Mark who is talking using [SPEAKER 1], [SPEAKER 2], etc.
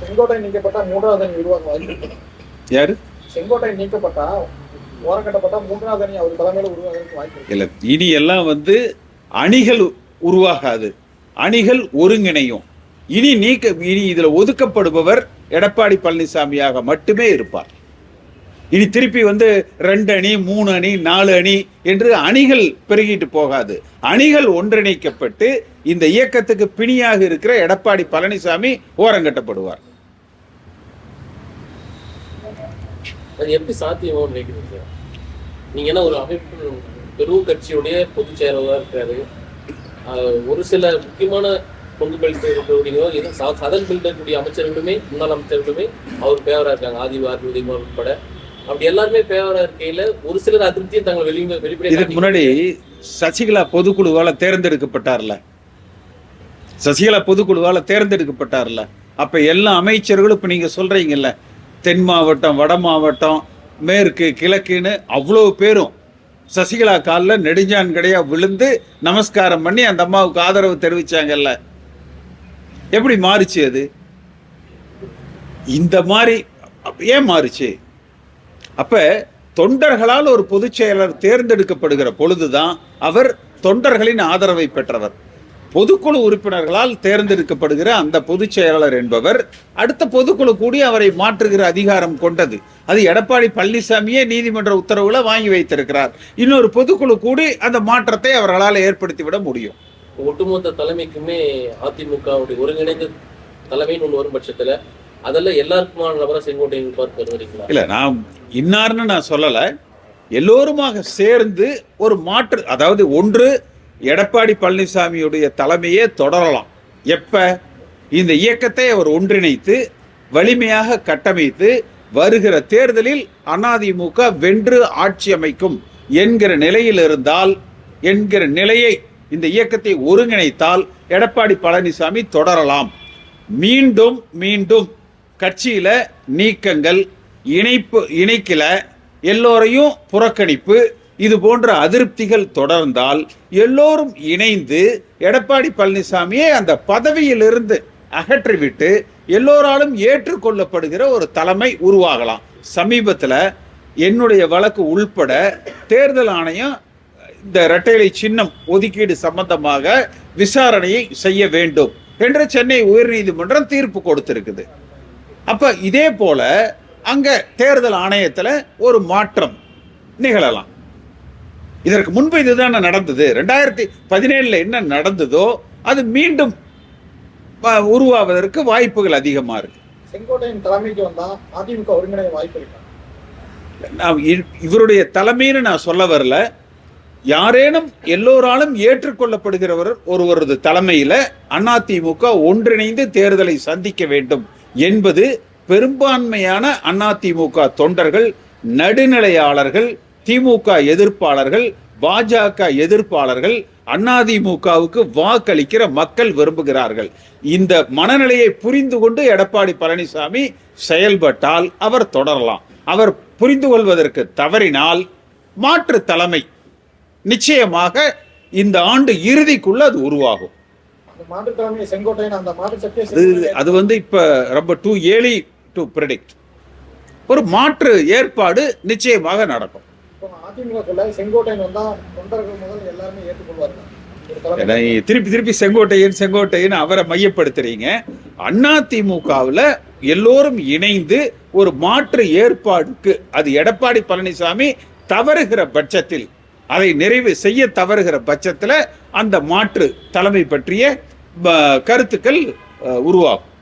[SPEAKER 1] செங்கோட்டை நீக்கப்பட்டா மூன்றாவது அணி உருவாக்க வாய்ப்பு இருக்கு.
[SPEAKER 2] யாரு?
[SPEAKER 1] செங்கோட்டை நீக்கப்பட்டா ஓரங்கட்டப்பட்டா மூன்றாவது அணி அவர் தலைமையில உருவாகிறதுக்கு வாய்ப்பு.
[SPEAKER 2] இல்ல இனி எல்லாம் வந்து அணிகள் உருவாகாது. அணிகள் ஒருங்கிணையும். இனி நீக்க இனி இதுல ஒதுக்கப்படுபவர் எடப்பாடி பழனிசாமியாக மட்டுமே இருப்பார். இனி திருப்பி வந்து ரெண்டு அணி மூணு அணி நாலு அணி என்று அணிகள் பெருகிட்டு போகாது. அணிகள் ஒன்றிணைக்கப்பட்டு இந்த இயக்கத்துக்கு பிணியாக இருக்கிற எடப்பாடி பழனிசாமி ஓரங்கட்டப்படுவார்.
[SPEAKER 3] அது எப்படி சாத்தியமோ நினைக்கிறீங்க சார்? நீங்க என்ன ஒரு அமைப்பு பெரும் கட்சியுடைய பொதுச் செயலாளராக இருக்காரு. ஒரு சில முக்கியமான கொங்கு பெல்ட் இருக்கக்கூடிய சதன் பெல்ட் இருக்கக்கூடிய அமைச்சர்களுமே முன்னாள் அமைச்சர்களுமே அவர் ஃபேவரா இருக்காங்க. ஆதிவார் உதயமார் உட்பட. அப்படி எல்லாருமே ஃபேவரா இருக்கையில ஒரு சிலர் அதிருப்தியை தாங்கள் வெளியே வெளிப்படையா
[SPEAKER 2] இதுக்கு முன்னாடி சசிகலா பொதுக்குழுவால தேர்ந்தெடுக்கப்பட்டார்ல? சசிகலா பொதுக்குழுவால தேர்ந்தெடுக்கப்பட்டார்ல? அப்ப எல்லா அமைச்சர்களும் இப்ப நீங்க சொல்றீங்கல்ல தென் மாவட்டம் வட மாவட்டம் மேற்கு கிழக்குன்னு அவ்வளோ பேரும் சசிகலா காலில் நெடுஞ்சான் கடையா விழுந்து நமஸ்காரம் பண்ணி அந்த அம்மாவுக்கு ஆதரவு தெரிவிச்சாங்கல்ல. எப்படி மாறுச்சு அது? இந்த மாதிரி ஏன் மாறுச்சு? அப்ப தொண்டர்களால் ஒரு பொதுச் செயலர் தேர்ந்தெடுக்கப்படுகிற பொழுதுதான் அவர் தொண்டர்களின் ஆதரவை பெற்றவர். பொதுக்குழு உறுப்பினர்களால் தேர்ந்தெடுக்கப்படுகிற அந்த பொதுச் செயலாளர் என்பவர் அடுத்த பொதுக்குழு கூடி அவரை மாற்றுகிற அதிகாரம் கொண்டது. அது எடப்பாடி பழனிசாமியே நீதிமன்ற உத்தரவுல வாங்கி வைத்திருக்கிறார். இன்னொரு பொதுக்குழு கூடி அந்த மாற்றத்தை அவர்களால் ஏற்படுத்திவிட முடியும்.
[SPEAKER 3] ஒட்டுமொத்த தலைமைக்குமே அதிமுகவுடைய ஒருங்கிணைந்த தலைமைன்னு ஒன்று வரும் பட்சத்துல அதெல்லாம் எல்லாருக்குமான நபரா செங்கோட்டையன் பார்க்க
[SPEAKER 2] இல்ல நான் இன்னார்னு நான் சொல்லல. எல்லோருமாக சேர்ந்து ஒரு மாற்று அதாவது ஒன்று எடப்பாடி பழனிசாமியுடைய தலைமையே தொடரலாம். எப்ப? இந்த இயக்கத்தை அவர் ஒன்றிணைத்து வலிமையாக கட்டமைத்து வருகிற தேர்தலில் அதிமுக வென்று ஆட்சி அமைக்கும் என்கிற நிலையில் இருந்தால் என்கிற நிலையை இந்த இயக்கத்தை ஒருங்கிணைத்தால் எடப்பாடி பழனிசாமி தொடரலாம். மீண்டும் மீண்டும் கட்சியில நீக்கங்கள் இணைப்பு இணைக்கல எல்லோரையும் புறக்கணிப்பு இது போன்ற அதிருப்திகள் தொடர்ந்தால் எல்லோரும் இணைந்து எடப்பாடி பழனிசாமியை அந்த பதவியிலிருந்து அகற்றிவிட்டு எல்லோராலும் ஏற்றுக்கொள்ளப்படுகிற ஒரு தலைமை உருவாகலாம். சமீபத்தில் என்னுடைய வழக்கு உள்பட தேர்தல் ஆணையம் இந்த இரட்டைலை சின்னம் ஒதுக்கீடு சம்பந்தமாக விசாரணையை செய்ய வேண்டும் என்று சென்னை உயர்நீதிமன்றம் தீர்ப்பு கொடுத்திருக்குது. அப்ப இதே போல அங்க தேர்தல் ஆணையத்தில் ஒரு மாற்றம் நிகழலாம். இதற்கு முன்பு இதுதான் நடந்தது. ரெண்டாயிரத்தி பதினேழுல என்ன நடந்ததோ அது மீண்டும் உருவாவதற்கு வாய்ப்புகள் அதிகமா இருக்கு.
[SPEAKER 1] செங்கோட்டையின் தலைமைக்கு வந்தா அதிமுக ஒருங்கிணைய வாய்ப்பு இருக்கா?
[SPEAKER 2] நான் இவருடைய தலைமைன்னு நான் சொல்ல வரல. யாரேனும் எல்லோராலும் ஏற்றுக்கொள்ளப்படுகிறவர் ஒருவரது தலைமையில அதிமுக ஒன்றிணைந்து தேர்தலை சந்திக்க வேண்டும் என்பது பெரும்பான்மையான அதிமுக தொண்டர்கள் நடுநிலையாளர்கள் திமுக எதிர்ப்பாளர்கள் பாஜக எதிர்ப்பாளர்கள் அதிமுகவுக்கு வாக்களிக்கிற மக்கள் விரும்புகிறார்கள். இந்த மனநிலையை புரிந்து கொண்டு எடப்பாடி பழனிசாமி செயல்பட்டால் அவர் தொடரலாம். அவர் புரிந்து கொள்வதற்கு தவறினால் மாற்று தலைமை நிச்சயமாக இந்த ஆண்டு இறுதிக்குள்ள அது உருவாகும். அது வந்து இப்ப ரொம்ப டூ ஏலி டு ப்ரெடிக்ட் ஒரு மாற்று ஏற்பாடு நிச்சயமாக நடக்கும்.
[SPEAKER 1] அதிமுகக்குள்ள செங்கோட்டையன் வந்தா தொண்டர்கள் முதல் எல்லாருமே ஏற்றுக்கொள்வார்கள்.
[SPEAKER 2] திருப்பி திருப்பி செங்கோட்டையன் செங்கோட்டையன் அவரை மையப்படுத்துறீங்க. அதிமுகவில் எல்லோரும் இணைந்து ஒரு மாற்று ஏற்பாடுக்கு அது எடப்பாடி பழனிசாமி தவறுகிற பட்சத்தில் அதை நிறைவு செய்ய தவறுகிற பட்சத்தில் அந்த மாற்று தலைமை பற்றிய கருத்துக்கள் உருவாகும்.